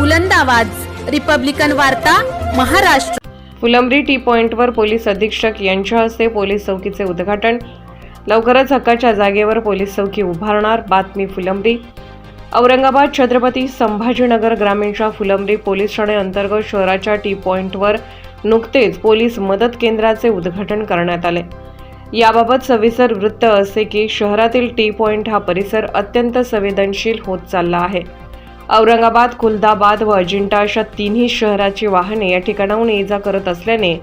बुलंद आवाज. रिपब्लिकन वार्ता महाराष्ट्र. फुलंब्री टी पॉइंटवर पोलीस अधीक्षक यांच्या हस्ते पोलीस चौकीचे उद्घाटन. लवकरच हक्काच्या जागेवर पोलीस चौकी उभारणार बातमी फुलंब्री. औरंगाबाद छत्रपती संभाजीनगर ग्रामीणच्या फुलंब्री पोलीस ठाणे अंतर्गत शहराच्या टी पॉइंटवर नुकतेच पोलीस मदत केंद्राचे उद्घाटन करण्यात आले. याबाबत सविस्तर वृत्त असे की शहरातील टी पॉइंट हा परिसर अत्यंत संवेदनशील होत चालला आहे. औरंगाबाद खुलदाबाद व अजिंठा अशा तिन्ही शहराची वाहने या ठिकाणाहून ये जा करत असल्याने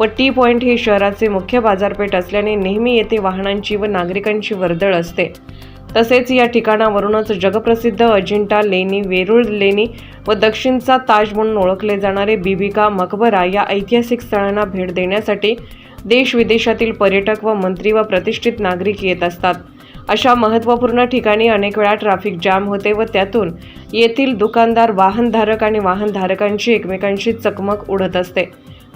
व टी पॉईंट ही शहराचे मुख्य बाजारपेठ असल्याने नेहमी येथे वाहनांची व नागरिकांची वर्दळ असते. तसेच या ठिकाणावरूनच जगप्रसिद्ध अजिंठा लेणी वेरूळ लेणी व दक्षिणचा ताज म्हणून ओळखले जाणारे बिबिका मकबरा या ऐतिहासिक स्थळांना भेट देण्यासाठी देश विदेशातील पर्यटक व मंत्री व प्रतिष्ठित नागरिक येत असतात. अशा महत्त्वपूर्ण ठिकाणी अनेक वेळा ट्रॅफिक जाम होते व त्यातून येथील दुकानदार वाहनधारक आणि वाहनधारकांची एकमेकांशी चकमक उडत असते.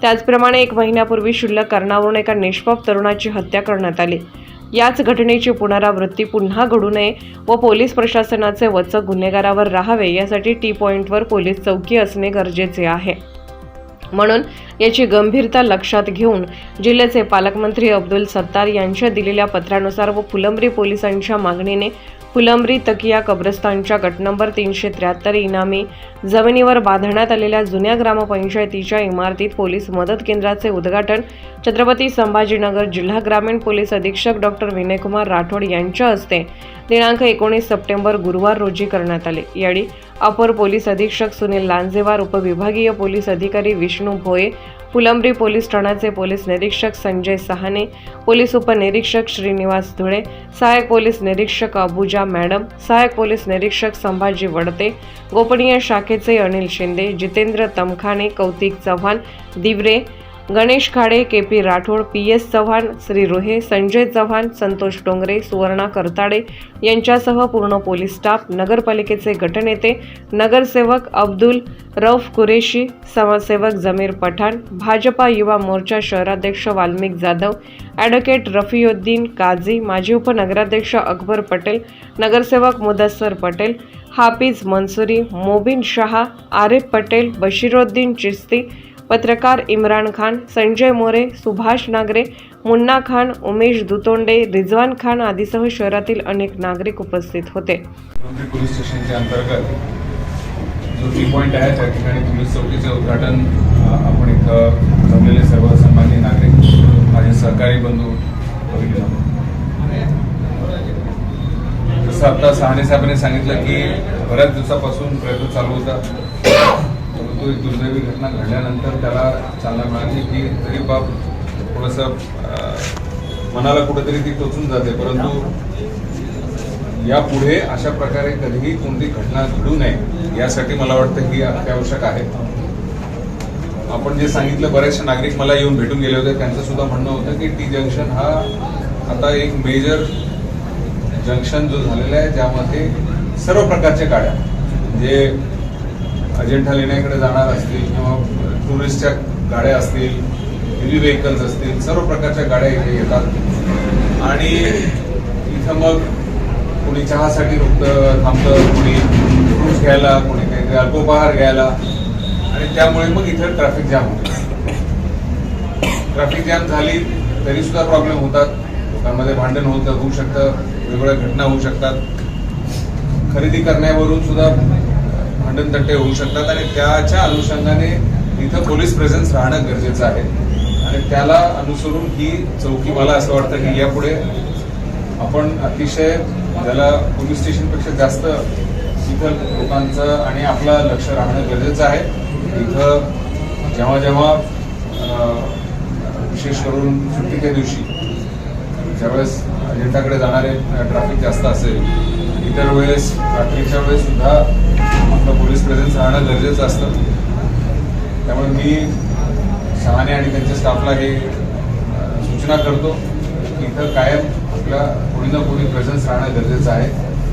त्याचप्रमाणे एक महिन्यापूर्वी शुल्लक कारणावरून एका निष्पाप तरुणाची हत्या करण्यात आली. याच घटनेची पुनरावृत्ती पुन्हा घडू नये व पोलीस प्रशासनाचे वचक गुन्हेगारावर राहावे यासाठी टी पॉईंटवर पोलीस चौकी असणे गरजेचे आहे. म्हणून याची गंभीरता लक्षात घेऊन जिल्ह्याचे पालकमंत्री अब्दुल सत्तार यांच्या दिलेल्या पत्रानुसार व फुलंब्री पोलिसांच्या मागणीने फुलंब्री तकिया कब्रस्तानच्या गट नंबर तीनशे त्र्याहत्तर इनामी जमिनीवर बांधण्यात आलेल्या जुन्या ग्रामपंचायतीच्या इमारतीत पोलीस मदत केंद्राचे उद्घाटन छत्रपती संभाजीनगर जिल्हा ग्रामीण पोलीस अधीक्षक डॉक्टर विनयकुमार राठोड यांच्या हस्ते दिनांक एकोणीस सप्टेंबर गुरुवार रोजी करण्यात आले. यावेळी अपर पोलीस अधीक्षक सुनील लांजेवार उपविभागीय पोलीस अधिकारी विष्णू भोये फुलंब्री पोलीस ठाण्याचे पोलीस निरीक्षक संजय सहाने पोलीस उपनिरीक्षक श्रीनिवास धुळे सहाय्यक पोलीस निरीक्षक अबुजा मॅडम सहाय्यक पोलीस निरीक्षक संभाजी वडते गोपनीय शाखेचे Anil Shinde Jitendra Tamkhane Kautik Chavan Diware Ganesh Khade K P Rathod P S Chavan Shri Rohe Sanjay Chavan Santosh Dongre Suvarna करताडे यांच्यासह पूर्ण पोलीस स्टाफ नगरपालिकेचे गटनेते नगरसेवक अब्दुल रौफ कुरेशी समाजसेवक जमीर पठाण भाजपा युवा मोर्चा शहराध्यक्ष वाल्मिक जाधव ॲडव्होकेट रफियुद्दीन काझी माजी उपनगराध्यक्ष अकबर पटेल नगरसेवक मुदस्सर पटेल हाफिज मनसुरी मोबिन शहा आरिफ पटेल बशीरुद्दीन चिस्ती पत्रकार इम्रान खान संजय मोरे सुभाष नागरे मुन्ना खान उमेश दुतोंडे रिजवान खान आदीसह शहरातील अनेक नागरिक उपस्थित होते. पोलीस स्टेशनच्या अंतर्गत जो टी पॉईंट आहे त्या ठिकाणी पोलीस चौकीचं उद्घाटन आपण इथं जमलेले सर्व सन्मान्य नागरिक माझे सहकारी बंधू जसं आता सहाने साहेबांनी सांगितलं की बऱ्याच दिवसापासून प्रयत्न चालू होता. तो एक दुर्दैवी घटना घडल्यानंतर त्याला चालना मिळाली की तरी बाप थोडंसं मनाला कुठेतरी ती टोचून जाते. परंतु यापुढे अशा प्रकारे कधीही कोणती घटना घडू नये यासाठी मला वाटतं ही अत्यावश्यक आहे. आपण जे सांगितलं बरेचसे नागरिक मला येऊन भेटून गेले होते. त्यांचं सुद्धा म्हणणं होतं की टी जंक्शन हा आता एक मेजर जंक्शन जो झालेला आहे ज्यामध्ये सर्व प्रकारच्या गाड्या म्हणजे अजिंठा लेण्याकडे जाणार असतील किंवा टुरिस्टच्या गाड्या असतील हेवी व्हेकल्स असतील सर्व प्रकारच्या गाड्या इथे येतात. आणि इथं मग कोणी चहासाठी रुकतं थांबतं कोणी फ्रुट्स घ्यायला कोणी काहीतरी अल्पोपहार घ्यायला. आणि त्यामुळे मग इथं ट्रॅफिक जाम होतं. ट्रॅफिक जाम झाली तरी सुद्धा प्रॉब्लेम होतात. लोकांमध्ये भांडण होतं होऊ शकतं वेगवेगळ्या घटना होऊ शकतात. खरेदी करण्यावरून सुद्धा भांडण तट्टे होऊ शकतात आणि त्याच्या अनुषंगाने इथं पोलीस प्रेझेन्स राहणं गरजेचं आहे. आणि त्याला अनुसरून ही चौकी मला असं वाटतं की यापुढे आपण अतिशय ज्याला पोलीस स्टेशनपेक्षा जास्त इथं लोकांचं आणि आपलं लक्ष राहणं गरजेचं आहे. इथं जेव्हा जेव्हा विशेष करून सुट्टीच्या दिवशी ज्यावेळेस अजिंठाकडे जाणारे ट्रॅफिक जास्त असेल इतर वेळेस रात्रीच्या वेळेस सुद्धा आपलं पोलीस प्रेझेन्स राहणं गरजेचं असतं. त्यामुळे मी शहाणे आणि त्यांच्या स्टाफला हे सूचना करतो की इथं कायम आपला कोणी ना कोणी प्रेझेन्स राहणं गरजेचं आहे.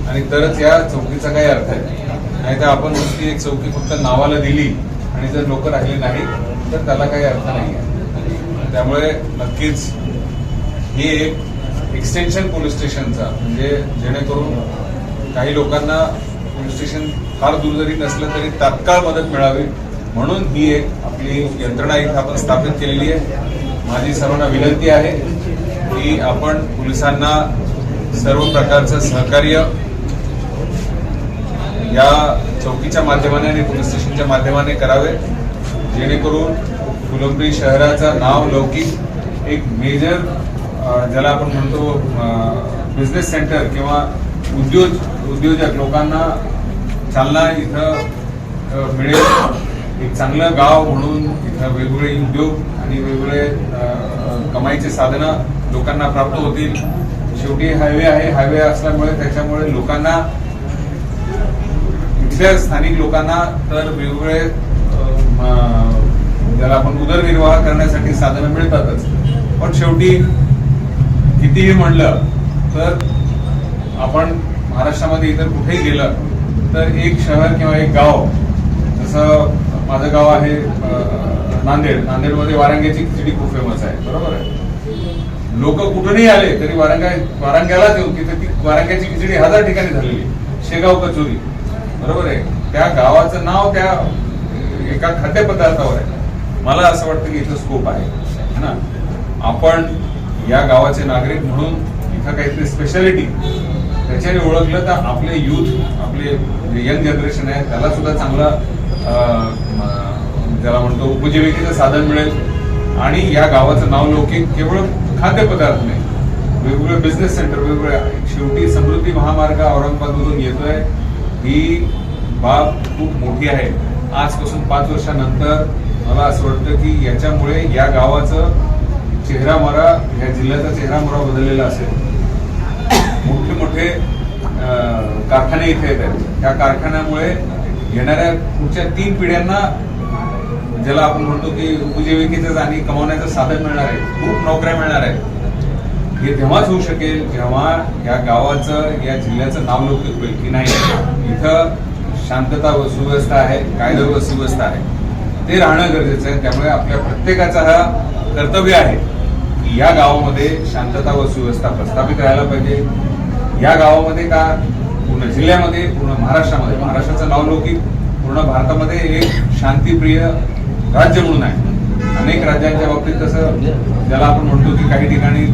आणि तरच या चौकीचा काही अर्थ आहे. नाही तर आपण नुसती एक चौकी फक्त नावाला दिली आणि जर लोक राहिले नाही तर त्याला काही अर्थ नाही आहे. त्यामुळे नक्कीच हे एक एक्सटेन्शन पोलीस स्टेशनचा म्हणजे जेणेकरून काही लोकांना पोलीस स्टेशन फार दूर जरी नसलं तरी तात्काळ मदत मिळावी. म्हणून ही एक आपली यंत्रणा इथं आपण स्थापित केलेली आहे. माझी सर्वांना विनंती आहे की आपण पोलिसांना सर्व प्रकारचं सहकार्य या चौकीच्या माध्यमाने आणि पोलीस स्टेशनच्या माध्यमाने करावे. जेणेकरून फुलंब्री शहराचं नाव लौकिक एक मेजर ज्याला आपण म्हणतो बिझनेस सेंटर किंवा उद्योग उद्योजक लोकांना चालना इथं मिळेल. एक चांगलं गाव म्हणून इथं वेगवेगळे उद्योग आणि वेगवेगळे कमाईचे साधनं लोकांना प्राप्त होतील. शेवटी हायवे आहे. हायवे असल्यामुळे त्याच्यामुळे लोकांना इथल्या स्थानिक लोकांना तर वेगवेगळे ज्याला आपण उदरनिर्वाह करण्यासाठी साधनं मिळतातच. पण शेवटी कितीही म्हणलं तर आपण महाराष्ट्रामध्ये इतर कुठेही गेलं तर एक शहर किंवा एक गाव जसं माझं गाव आहे नांदेड. नांदेडमध्ये वारंग्याची खिचडी खूप फेमस आहे. बरोबर आहे? लोक कुठूनही आले तरी वारंगा वारंग्यालाच येऊन तिथे ती वारंग्याची खिचडी हजार ठिकाणी झालेली. शेगाव कचोरी. बरोबर आहे? त्या गावाचं नाव त्या एका खाद्यपदार्थावर आहे. मला असं वाटतं की इथं स्कोप आहे. ना? आपण या गावाचे नागरिक म्हणून इथं काहीतरी स्पेशालिटी त्याच्याने ओळखलं तर आपले युथ आपले यंग जनरेशन आहे त्याला सुद्धा चांगलं ज्याला म्हणतो उपजीविकेचं साधन मिळेल. आणि या गावाचं नाव लौकिक केवळ खाद्यपदार्थ नाही. वेगवेगळे बिझनेस सेंटर वेगवेगळे शेवटी समृद्धी महामार्ग औरंगाबादमधून येतोय. ही बाब खूप मोठी आहे. आजपासून पाच वर्षानंतर मला असं वाटतं की याच्यामुळे या गावाचं चेहरा मरा या जिल्ह्याचा चेहरा मरा बदललेला असेल. मोठे कारखाने इथे येत आहेत त्या कारखान्यामुळे येणाऱ्या पुढच्या तीन पिढ्यांना ज्याला आपण म्हणतो की उपजीविकेचं आणि कमावण्याचं साधन मिळणार आहे खूप नोकऱ्या मिळणार आहेत. हे तेव्हाच होऊ शकेल जेव्हा या गावाचं या जिल्ह्याचं नावलौकिक होईल की नाही. इथं शांतता व सुव्यवस्था आहे कायदा व सुव्यवस्था आहे. ते राहणं गरजेचं आहे. त्यामुळे आपल्या प्रत्येकाचा हा कर्तव्य आहे की या गावामध्ये शांतता व सुव्यवस्था प्रस्थापित राहायला पाहिजे. या गावामध्ये का? पूर्ण जिल्ह्यामध्ये पूर्ण महाराष्ट्रामध्ये. महाराष्ट्राचं नावलौकिक पूर्ण भारतामध्ये एक शांतिप्रिय राज्य म्हणून आहे. अनेक राज्यांच्या बाबतीत कसं ज्याला आपण म्हणतो की काही ठिकाणी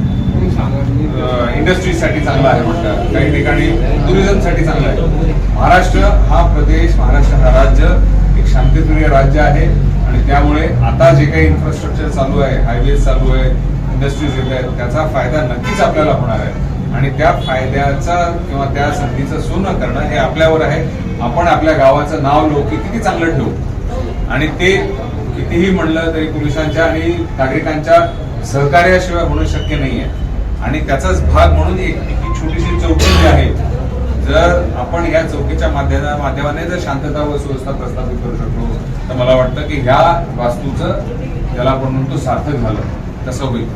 इंडस्ट्रीजसाठी चांगला आहे म्हणतात काही ठिकाणी टुरिझमसाठी चांगला आहे. महाराष्ट्र हा प्रदेश महाराष्ट्र हा राज्य एक शांतिप्रिय राज्य आहे. आणि त्यामुळे आता जे काही इन्फ्रास्ट्रक्चर चालू आहे हायवेज चालू आहे इंडस्ट्रीज येत आहेत त्याचा फायदा नक्कीच आपल्याला होणार आहे. आणि त्या फायद्याचा किंवा त्या संधीचं सोनं करणं हे आपल्यावर आहे. आपण आपल्या गावाचं नाव लोक किती चांगलं ठेवू? आणि ते कितीही म्हणलं तरी पुरुषांच्या आणि नागरिकांच्या सहकार्याशिवाय होणं शक्य नाहीये. आणि त्याचाच भाग म्हणून एक ही छोटीशी चौकी जी आहे जर आपण या चौकीच्या माध्यमा माध्यमाने जर शांतता व सुव्यवस्था प्रस्थापित करू शकलो तर मला वाटतं की ह्या वास्तूचं ज्याला आपण म्हणतो सार्थक झालं तसं होईल.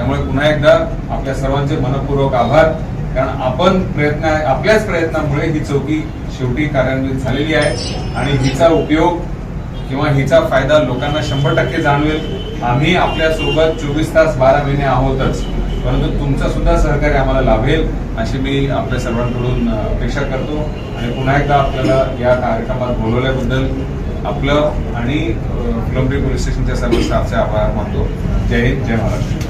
त्यामुळे पुन्हा एकदा आपल्या सर्वांचे मनपूर्वक आभार. कारण आपण प्रयत्न आपल्याच प्रयत्नामुळे ही चौकी शेवटी कार्यान्वित झालेली आहे. आणि हिचा उपयोग किंवा हिचा फायदा लोकांना शंभर टक्के जाणवेल. आम्ही आपल्यासोबत चोवीस तास बारा महिने आहोतच. परंतु तुमचा सुद्धा सहकार्य आम्हाला लाभेल अशी मी आपल्या सर्वांकडून अपेक्षा करतो. आणि पुन्हा एकदा आपल्याला या कार्यक्रमात बोलवल्याबद्दल आपलं आणि अ, फुलंब्री पोलीस स्टेशनच्या सर्व स्टाफचे आभार मानतो. जय हिंद जय महाराष्ट्र.